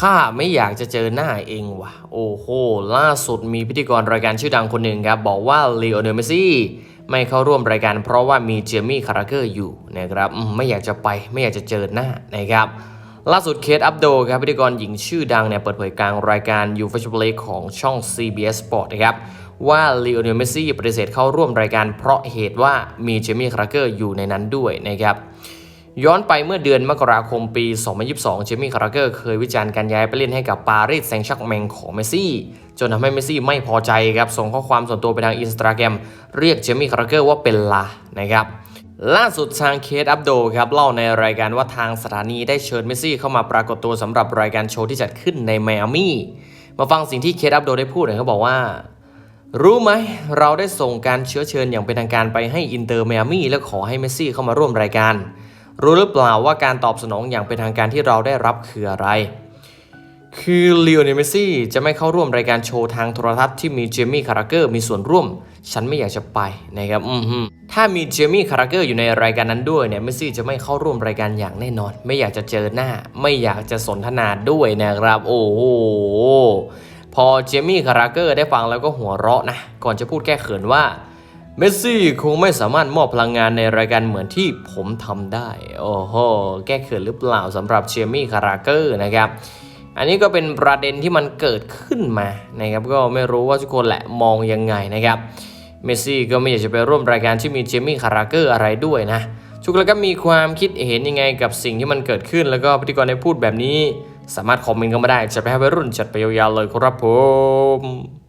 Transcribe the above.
ข้าไม่อยากจะเจอหน้าเองว่ะ โอ้โห ล่าสุดมีพิธีกรรายการชื่อดังคนหนึ่งครับ บอกว่าลีโอเนลเมซี่ไม่เข้าร่วมรายการเพราะว่ามีเจมี่คาราเกอร์อยู่นะครับไม่อยากจะไปไม่อยากจะเจอหน้านะครับล่าสุดเคทอัปโดครับพิธีกรหญิงชื่อดังเนี่ยเปิดเผยกลางรายการยูฟ a ช p เลของช่อง CBS Sport นะครับว่าลีโอเนลเมซี่ปฏิเสธเข้าร่วมรายการเพราะเหตุว่ามีเจมี่คาราเกอร์อยู่ในนั้นด้วยนะครับ ย้อนไปเมื่อเดือนมกราคมปี 2022 เจมี่คาราเกอร์เคยวิจารณ์การย้ายไปเล่นให้กับปารีสแซงต์แชักแมงของเมสซี่ จนทำให้เมสซี่ไม่พอใจครับ ส่งข้อความส่วนตัวไปทางอินสตาแกรมเรียกเจมี่คาราเกอร์ว่าเป็นลานะครับล่าสุดทางเคทอัปโดครับเล่าในรายการว่าทางสถานีได้เชิญเมสซี่เข้ามาปรากฏตัวสำหรับรายการโชว์ที่จัดขึ้นในไมอามี่มาฟังสิ่งที่เคทอัปโดได้พูดหน่อยเขาบอกว่ารู้ไหม เราได้ส่งการเชื้อเชิญอย่างเป็นทางการไปให้อินเตอร์ไมอามี่และขอให้เมสซี่เข้ามาร่วมรายการ รู้หรือเปล่าว่าการตอบสนองอย่างเป็นทางการที่เราได้รับคืออะไร คือลีโอเนลเมซี่จะไม่เข้าร่วมรายการโชว์ทางโทรทัศน์ที่มีเจมี่คาราเกอร์มีส่วนร่วม ฉันไม่อยากจะไปนะครับอืมถ้ามีเจมี่คาราเกอร์อยู่ในรายการนั้นด้วยเนี่ยเมซี่จะไม่เข้าร่วมรายการอย่างแน่นอน ไม่อยากจะเจอหน้า ไม่อยากจะสนทนาด้วยนะครับ โอ้โหพอเจมี่คาราเกอร์ได้ฟังแล้วก็หัวเราะนะก่อนจะพูดแก้เขินว่า เมสซี่คงไม่สามารถมอบพลังงานในรายการเหมือนที่ผมทำได้ โอ้โห แก้เขินหรือเปล่าสำหรับเจมี่คาราเกอร์นะครับ อันนี้ก็เป็นประเด็นที่มันเกิดขึ้นมานะครับ ก็ไม่รู้ว่าทุกคนแหละมองยังไงนะครับ เมสซี่ก็ไม่อยากจะไปร่วมรายการที่มีเจมี่คาราเกอร์อะไรด้วยนะ ทุกคนก็มีความคิดเห็นยังไงกับสิ่งที่มันเกิดขึ้น แล้วก็พิธีกรได้พูดแบบนี้ สามารถคอมเมนต์กันมาได้ จะไปให้วัยรุ่นจัดไปยาวๆเลยครับผม